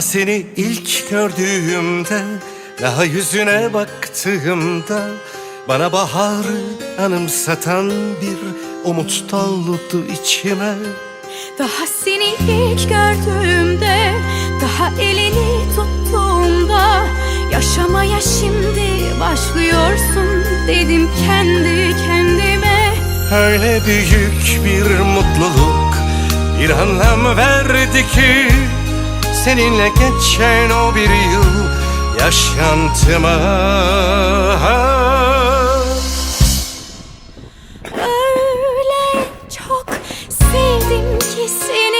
seni ilk gördüğümde Daha yüzüne baktığımda Bana baharı anımsatan bir umut doludu içime. Daha seni ilk gördüğümde Daha elini tuttuğumda Yaşamaya şimdi başlıyorsun Dedim kendi kendime. Öyle büyük bir mutluluk Bir anlam verdi ki Seninle geçen o bir yıl Yaşantıma. Öyle çok sevdim ki seni